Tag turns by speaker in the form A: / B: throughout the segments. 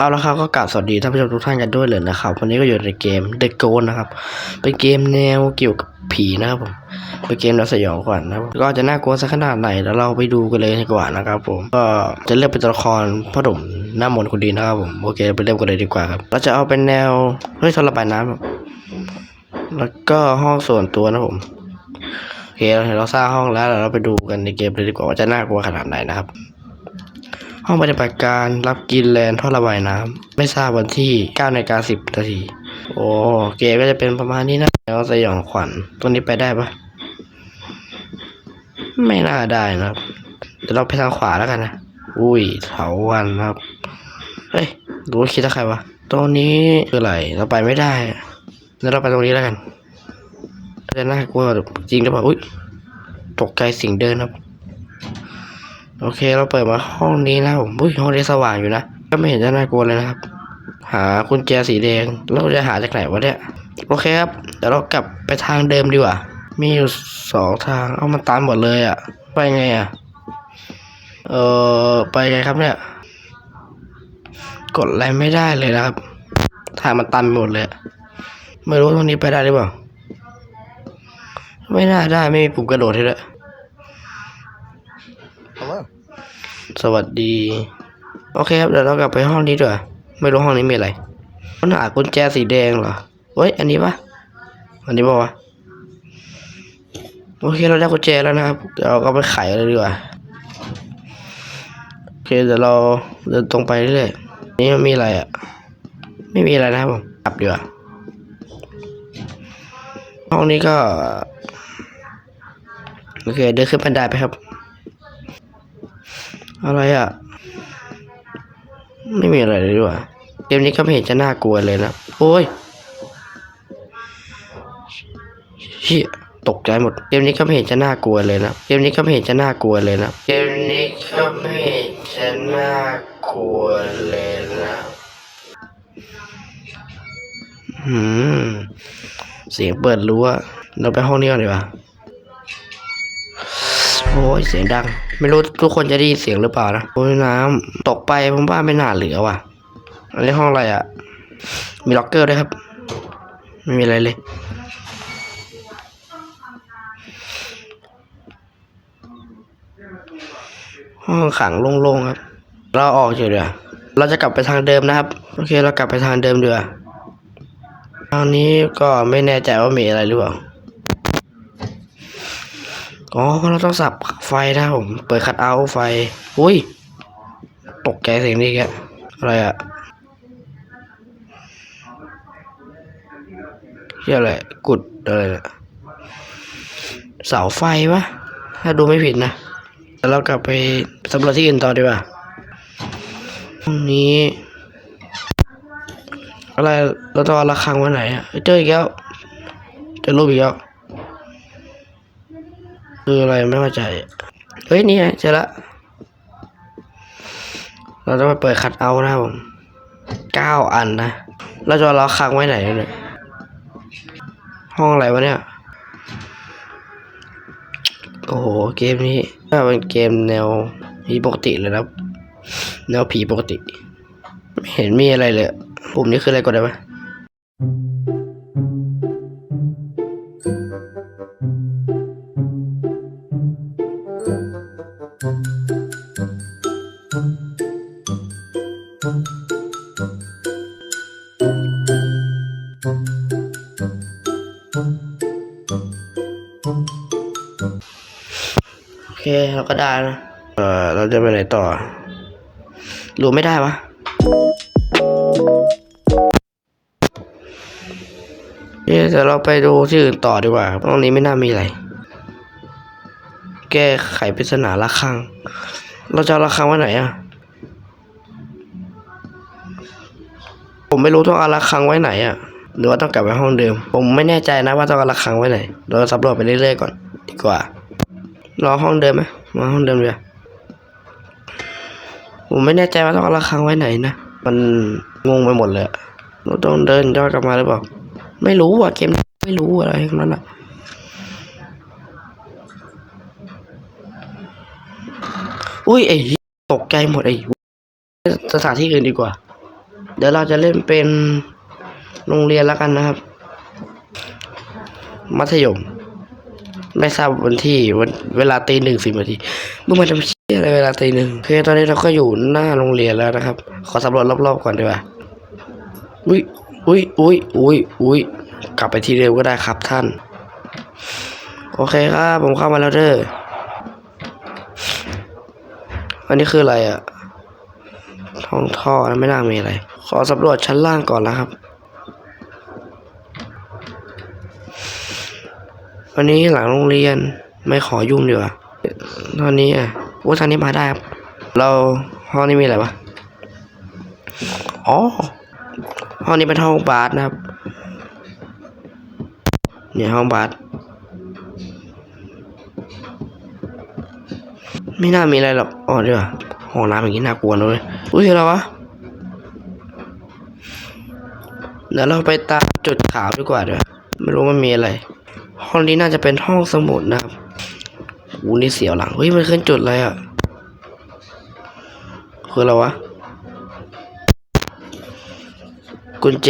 A: เอาละครับก็กราบสวัสดีท่านผู้ชมทุกท่านกันด้วยเลยนะครับวันนี้ก็อยู่ในเกม The g o นะครับ เป็นเกมแนวเกี่ยวกับผีนะครับผมเป็นเกมแนวสยองขวัญนะครับก็จะน่ากลัวสักขนาดไหนแล้วเราไปดูกันเลยดีกว่านะครับ ผมก็จะเลือกเป็นตัวละครพ่อหนุ่มหน้ามนคนดีนะครับผมโอเคไปเริ่มกันเลยดีกว่าครับเราจะเอาเป็นแนวเฮ้ยทนระบายน้ำแล้วก็ห้องส่วนตัวนะผมโอเคเราสร้างห้องแล้วเราไปดูกันในเกมเลยดีกว่าว่าจะน่ากลัวขนาดไหนนะครับ ห้องปฏิบัติการรับกินแลนท่อระบายน้ำไม่ทราบวันที่9นาฬิกา10นาทีโอ้เกมก็จะเป็นประมาณนี้นะแล้วสยองขวัญตัวนี้ไปได้ปะไม่น่าได้นะครับเดี๋ยวเราไปทางขวาแล้วกันนะอุ้ยเถาวันครับเฮ้ยรู้คิดว่าใครวะตรงนี้คืออะไรเราไปไม่ได้เดี๋ยวเราไปตรงนี้แล้วกันจะน่ากลัวจริงหรือเปล่าอุ้ยตกใจสิ่งเดินครับ โอเคเราเปิดมาห้องนี้นะครับผมอุ้ยห้องนี้สว่างอยู่นะ ก็ไม่เห็นจะน่ากลัวเลยนะครับ หากุญแจสีแดงเราจะหาจากไหนวะเนี่ยโอเคครับเดี๋ยวเรากลับไปทางเดิมดีกว่า มีอยู่สองทางเอามันตามหมดเลยอะ่ะ ไปไงอะ่ะ เออไปไงครับเนี่ย กดอะไรไม่ได้เลยนะครับ ทางมันตันหมดเลย ไม่รู้ตรงนี้ไปได้หรือเปล่า ไม่น่าได้ไม่มีปุ่มกระโดดให้ด้วย สวัสดี โอเคครับเดี๋ยวเรากลับไปห้องนี้ดีกว่าไม่รู้ห้องนี้มีอะไรมันหากุญแจสีแดงเหรอเฮ้ยอันนี้ปะอันนี้ปะวะโอเคเราได้กุญแจแล้วนะครับเดี๋ยวเราก็ไปไขเลยดีกว่าโอเคเดี๋ยวเราเดินตรงไปเรื่อยๆนี่มันมีอะไรอะ ไม่มีอะไรนะครับผมกลับดีกว่าห้องนี้ก็โอเคเดินขึ้นบันไดไปครับ อะไรอะ ไม่มีอะไรเลยดีกว่าเกมนี้ก็ไม่เห็นจะน่ากลัวเลยนะ โอ้ยเฮียตกใจหมด เกมนี้ก็ไม่เห็นจะน่ากลัวเลยนะ เกมนี้ก็ไม่เห็นจะน่ากลัวเลยนะ เกมนี้ก็ไม่เห็นจะน่ากลัวเลยนะอืมเสียงเปิดรั้วเราไปห้องนี้ก่อนดีกว่าโอ้ยเสียงดัง ไม่รู้ทุกคนจะได้ยินเสียงหรือเปล่านะโอ้ยน้ำตกไปผมว่าไม่น่าเหลือว่ะอันนี้ห้องอะไรอะ่ะ มีล็อกเกอร์ด้วยครับ ไม่มีอะไรเลย ห้องขังโล่งๆครับ เราออกเฉยเดียวเราจะกลับไปทางเดิมนะครับ โอเค เรากลับไปทางเดิมเดือทางนี้ก็ไม่แน่ใจว่ามีอะไรหรือเปล่า อ๋อเราต้องสับไฟนะผม เปิดคัดเอาไฟ อุ้ย ตกใจเสียงนี้แกอะไรอะเรียกอะไรกุดอะไรนะเสาไฟวะถ้าดูไม่ผิดนะแล้วเรากลับไปสำรวจที่อื่นต่อดีกว่าห้องนี้ อะไรเราต้องเอาระฆังไว้ไหนอะเจออีกแล้วเจอรูปอีกแล้ว คืออะไรไม่เข้าใจ เฮ้ยนี่ไงเจอละ เราต้องไปเปิดคัดเอานะผมเก้าอันนะ เราจะเอาล้อค้างไว้ไหนเนี่ย ห้องอะไรวะเนี่ย โอ้โห เกมนี้น่าเป็นเกมแนวผีปกติเลยนะแนวผีปกติ ไม่เห็นมีอะไรเลย ปุ่มนี้คืออะไรกดได้ไหม โอเคเราก็ได้นะ เออเราจะไปไหนต่อ รู้ไม่ได้วะเอ๊ะเดี๋ยวเราไปดูที่อื่นต่อดีกว่าครับตรงนี้ไม่น่ามีอะไร แก้ไขปริศนาระฆัง เราจะเอาระฆังไว้ไหนอะ ผมไม่รู้ต้องเอาระฆังไว้ไหนอะหรือว่าต้องกลับไปห้องเดิม ผมไม่แน่ใจนะว่าต้องเอาระฆังไว้ไหน เราสำรวจไปเรื่อยๆก่อนดีกว่า รอห้องเดิมไหมมาห้องเดิมเลยผมไม่แน่ใจว่าต้องเอาระฆังไว้ไหนนะมันงงไปหมดเลยเราต้องเดินย้อนกลับมาหรือเปล่าไม่รู้อะเกมไม่รู้อะไรทั้งนั้นอะอุ้ยไอ้เหี้ยตกใจหมดไอ้สถานที่อื่นดีกว่า เดี๋ยวเราจะเล่นเป็นโรงเรียนแล้วกันนะครับ มัธยม ไม่ทราบวันที่วันเวลาตีหนึ่งสิบนาทีมึงมาทำเชี่ยอะไรเวลาตีหนึ่งโอเคตอนนี้เราก็อยู่หน้าโรงเรียนแล้วนะครับ ขอสำรวจรอบๆก่อนดีกว่าอุ้ยอุ้ยอุ้ยอุ้ยอุ้ยกลับไปที่เดิมก็ได้ครับท่าน โอเคครับผมเข้ามาแล้วเด้ออันนี้คืออะไรอะท้องท่อไม่น่ามีอะไร ขอสำรวจชั้นล่างก่อนนะครับ วันนี้หลังโรงเรียนไม่ขอยุ่งดีกว่าตอนนี้อะว่าทางนี้มาได้ครับ เราห้องนี้มีอะไรวะ อ๋อ ห้องนี้เป็นห้องบาสนะครับ เนี่ยห้องบาสไม่น่ามีอะไรหรอกอ๋อเดี๋ยวห้องน้ำอย่างนี้น่ากลัวเลยอุ้ยอะไรวะ เดี๋ยวเราไปตามจุดขาวดีกว่าเดี๋ยวาไม่รู้มันมีอะไร ห้องนี้น่าจะเป็นห้องสมุดนะครับอูนี่เสียวหลังเฮ้ยมันขึ้นจุดอะไรอะคืออะไรวะ กุญแจ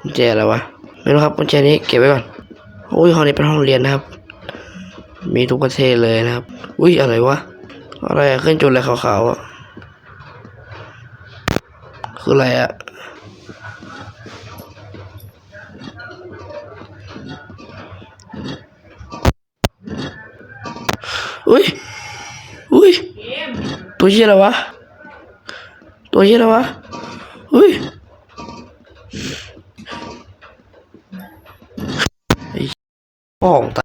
A: กุญแจอะไรวะ ไม่รู้ครับกุญแจนี้เก็บไว้ก่อนอุ้ยห้องนี้เป็นห้องเรียนนะครับ มีทุกประเทศเลยนะครับ อุ้ยอะไรวะ อะไรอะขึ้นจุดอะไรขาวๆอะ คืออะไรอะ อุ้ยอุ้ยตัวเชี่ยอะไรวะ ตัวเชี่ยอะไรวะอุ้ยไอ้ป้องตา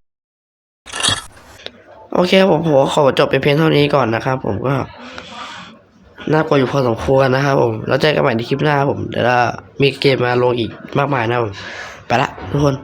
A: โอเคผมผมขอจบเป็นเพียงเท่านี้ก่อนนะครับ ผมก็น่ากลัวอยู่พอสมควรนะครับผม แล้วเจอกันใหม่ในคลิปหน้าผม เดี๋ยวมีเกมมาลงอีกมากมายนะผม ไปละทุกคน